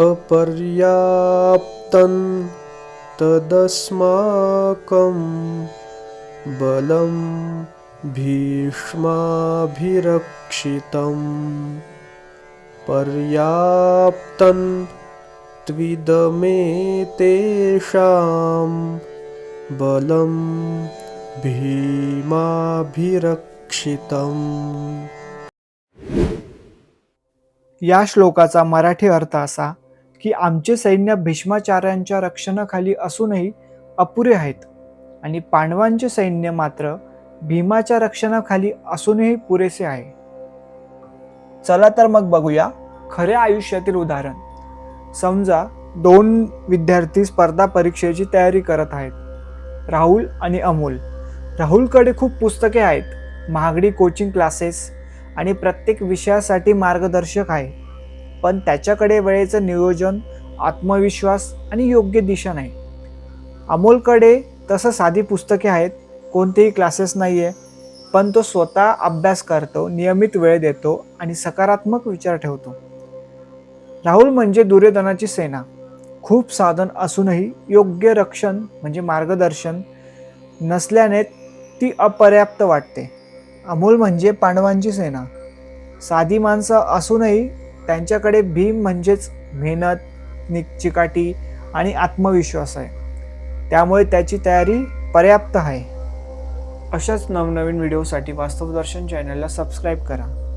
अपर्याप्तं तदस्माकं बलं भीष्माभिरक्षितं पर्याप्तं त्विदमेतेषां बलं भीमाभिरक्षितम्। या श्लोकाचा मराठी अर्थ असा की आमचे सैन्य भीष्माचार्यांच्या रक्षणाखाली असूनही अपुरे आहेत. आणि पांडवांचे सैन्य मात्र भीमाच्या रक्षणाखाली असूनही पुरेसे आहे. चला तर मग बघूया खऱ्या आयुष्यातील उदाहरण. समजा दोन विद्यार्थी स्पर्धा परीक्षेची तयारी करत आहेत. राहुल आणि अमोल. राहुलकडे खूप पुस्तके आहेत. महागडी कोचिंग क्लासेस आणि प्रत्येक विषयासाठी मार्गदर्शक आहे. पण त्याच्याकडे वेळेचं नियोजन आत्मविश्वास आणि योग्य दिशा नाही. अमोलकडे तसं साधी पुस्तके आहेत कोणतेही क्लासेस नाही आहे पण तो स्वतः अभ्यास करतो नियमित वेळ देतो आणि सकारात्मक विचार ठेवतो. राहुल म्हणजे दुर्योधनाची सेना. खूप साधन असूनही योग्य रक्षण म्हणजे मार्गदर्शन नसल्याने ती अपर्याप्त वाटते. अमोल म्हणजे पांडवांची सेना. साधी माणसं असूनही त्यांच्याकडे भीम म्हणजेच मेहनत नि चिकाटी आणि आत्मविश्वास आहे. त्यामुळे त्याची तयारी पर्याप्त आहे. अशाच नवनवीन व्हिडिओसाठी वास्तवदर्शन चॅनलला सबस्क्राईब करा.